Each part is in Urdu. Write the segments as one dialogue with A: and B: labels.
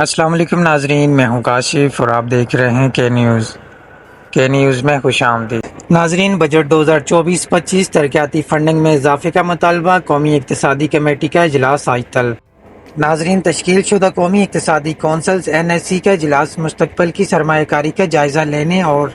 A: السلام علیکم ناظرین، میں ہوں کاشف اور آپ دیکھ رہے ہیں کے نیوز کے نیوز میں خوش آمدید۔ ناظرین، بجٹ دو ہزار چوبیس پچیس ترقیاتی فنڈنگ میں اضافے کا مطالبہ، قومی اقتصادی کمیٹی کا اجلاس آج تل ناظرین، تشکیل شدہ قومی اقتصادی کونسلز این ایس سی کا اجلاس مستقبل کی سرمایہ کاری کا جائزہ لینے اور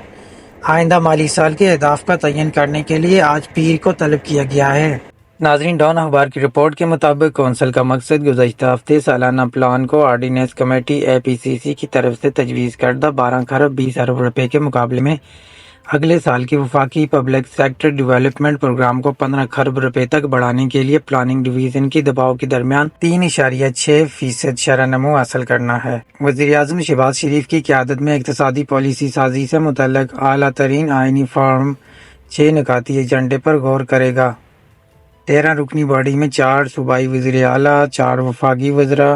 A: آئندہ مالی سال کے اہداف کا تعین کرنے کے لیے آج پیر کو طلب کیا گیا ہے۔ ناظرین، ڈان اخبار کی رپورٹ کے مطابق کونسل کا مقصد گزشتہ ہفتے سالانہ پلان کو آرڈیننس کمیٹی اے پی سی سی کی طرف سے تجویز کردہ بارہ خرب بیس ارب روپے کے مقابلے میں اگلے سال کی وفاقی پبلک سیکٹر ڈیولپمنٹ پروگرام کو پندرہ خرب روپے تک بڑھانے کے لیے پلاننگ ڈویژن کی دباؤ کے درمیان تین اشاریہ چھ فیصد شرح نمو حاصل کرنا ہے۔ وزیر اعظم شہباز شریف کی قیادت میں اقتصادی پالیسی سازی سے متعلق اعلیٰ ترین آئینی فارم چھ نکاتی ایجنڈے پر غور کرے گا۔ تیرہ رکنی باڈی میں چار صوبائی وزیر اعلیٰ، چار وفاقی وزراء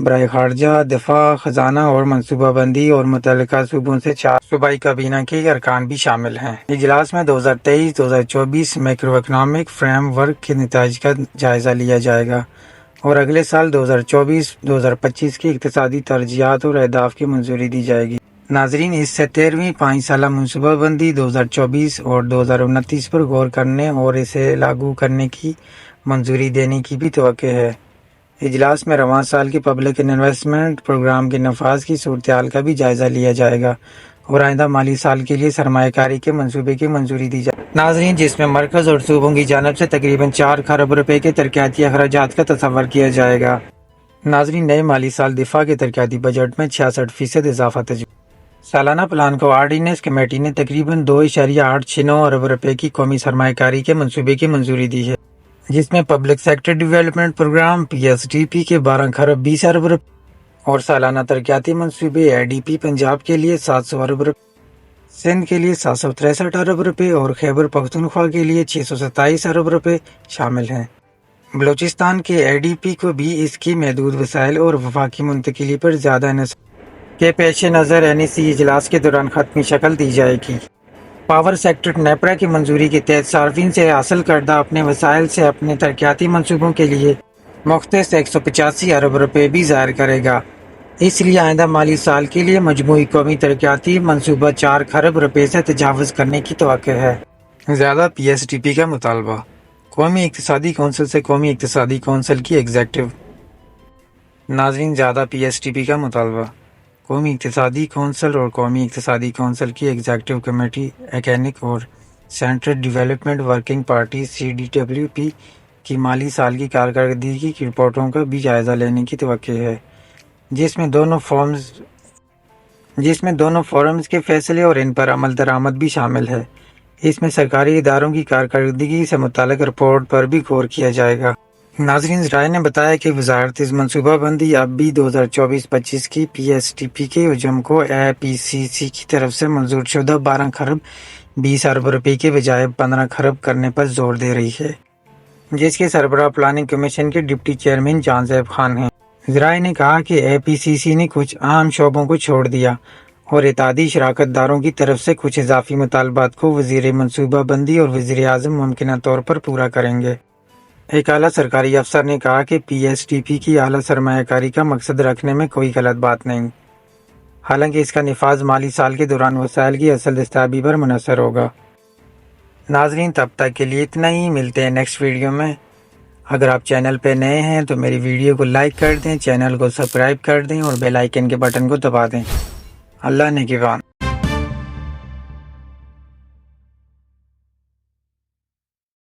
A: برائے خارجہ، دفاع، خزانہ اور منصوبہ بندی اور متعلقہ صوبوں سے چار صوبائی کابینہ کے ارکان بھی شامل ہیں۔ اجلاس میں دو ہزار تیئیس، دو ہزار چوبیس میکرو اکنامک فریم ورک کے نتائج کا جائزہ لیا جائے گا اور اگلے سال دو ہزار چوبیس، دو ہزار پچیس کی اقتصادی ترجیحات اور اہداف کی منظوری دی جائے گی۔ ناظرین، اس سے تیرہویں پانچ سالہ منصوبہ بندی دو ہزار چوبیس اور دو ہزار انتیس پر غور کرنے اور اسے لاگو کرنے کی منظوری دینے کی بھی توقع ہے۔ اجلاس میں رواں سال کے پبلک انویسٹمنٹ پروگرام کے نفاذ کی صورتحال کا بھی جائزہ لیا جائے گا اور آئندہ مالی سال کے لیے سرمایہ کاری کے منصوبے کی منظوری دی جائے ناظرین، جس میں مرکز اور صوبوں کی جانب سے تقریباً چار خرب روپے کے ترقیاتی اخراجات کا تصور کیا جائے گا۔ ناظرین، نئے مالی سال دفاع کے ترقیاتی بجٹ میں چھیاسٹھ فیصد اضافہ تجویز۔ سالانہ پلان کو آرڈیننس کمیٹی نے تقریباً دو اشاریہ آٹھ چھ نو ارب روپے کی قومی سرمایہ کاری کے منصوبے کی منظوری دی ہے، جس میں public sector development programme P S D P کے بارہ خرب بیس ارب روپے اور سالانہ ترقیاتی منصوبے اے ڈی پی پنجاب کے لیے سات سو ارب روپے، سندھ کے لیے سات سو تریسٹھ ارب روپے اور خیبر پختونخوا کے لیے چھ سو ستائیس ارب روپے شامل ہیں۔ بلوچستان کے اے ڈی پی کو بھی اس کی محدود وسائل اور وفاقی منتقلی پر زیادہ نصب کے پیش نظر این ای سی اجلاس کے دوران ختمی شکل دی جائے گی۔ پاور سیکٹر نیپرا کی منظوری کے تحت صارفین سے حاصل کردہ اپنے وسائل سے اپنے ترقیاتی منصوبوں کے لیے مختص ایک سو پچاسی ارب روپے بھی ظاہر کرے گا۔ اس لیے آئندہ مالی سال کے لیے مجموعی قومی ترقیاتی منصوبہ چار خرب روپے سے تجاوز کرنے کی توقع ہے۔ زیادہ پی ایس ٹی پی کا مطالبہ۔ قومی اقتصادی کونسل سے قومی اقتصادی کونسل کی ایگزیکٹو ناظرین، زیادہ پی ایس ٹی پی کا مطالبہ۔ قومی اقتصادی کونسل اور قومی اقتصادی کونسل کی ایگزیکٹو کمیٹی، ایکینک اور central development working party C D W P کی مالی سال کی کارکردگی کی رپورٹوں کا بھی جائزہ لینے کی توقع ہے، جس میں دونوں فارمز، جس میں دونوں فورمز کے فیصلے اور ان پر عمل درآمد بھی شامل ہے۔ اس میں سرکاری اداروں کی کارکردگی سے متعلق رپورٹ پر بھی غور کیا جائے گا۔ ناظرین رائے نے بتایا کہ وزارت منصوبہ بندی اب بھی دو ہزار چوبیس پچیس کی پی ایس ٹی پی کے حجم کو اے پی سی سی کی طرف سے منظور شدہ بارہ خرب بیس ارب روپے کے بجائے پندرہ خرب کرنے پر زور دے رہی ہے۔ جس کے سربراہ پلاننگ کمیشن کے deputy chairman Jahanzeb Khan ہیں۔ ذرائع نے کہا کہ اے پی سی سی نے کچھ عام شعبوں کو چھوڑ دیا اور اتحادی شراکت داروں کی طرف سے کچھ اضافی مطالبات کو وزیر منصوبہ بندی اور وزیر اعظم ممکنہ طور پر پورا کریں گے۔ ایک اعلیٰ سرکاری افسر نے کہا کہ پی ایس ٹی پی کی اعلیٰ سرمایہ کاری کا مقصد رکھنے میں کوئی غلط بات نہیں۔ حالانکہ اس کا نفاذ مالی سال کے دوران وسائل کی اصل دستیابی پر منحصر ہوگا۔ ناظرین، تب تک کے لیے اتنا ہی۔ ملتے ہیں نیکسٹ ویڈیو میں۔ اگر آپ چینل پہ نئے ہیں تو میری ویڈیو کو لائک کر دیں چینل کو سبسکرائب کر دیں اور بیل آئیکن کے بٹن کو دبا دیں۔ اللہ نے کی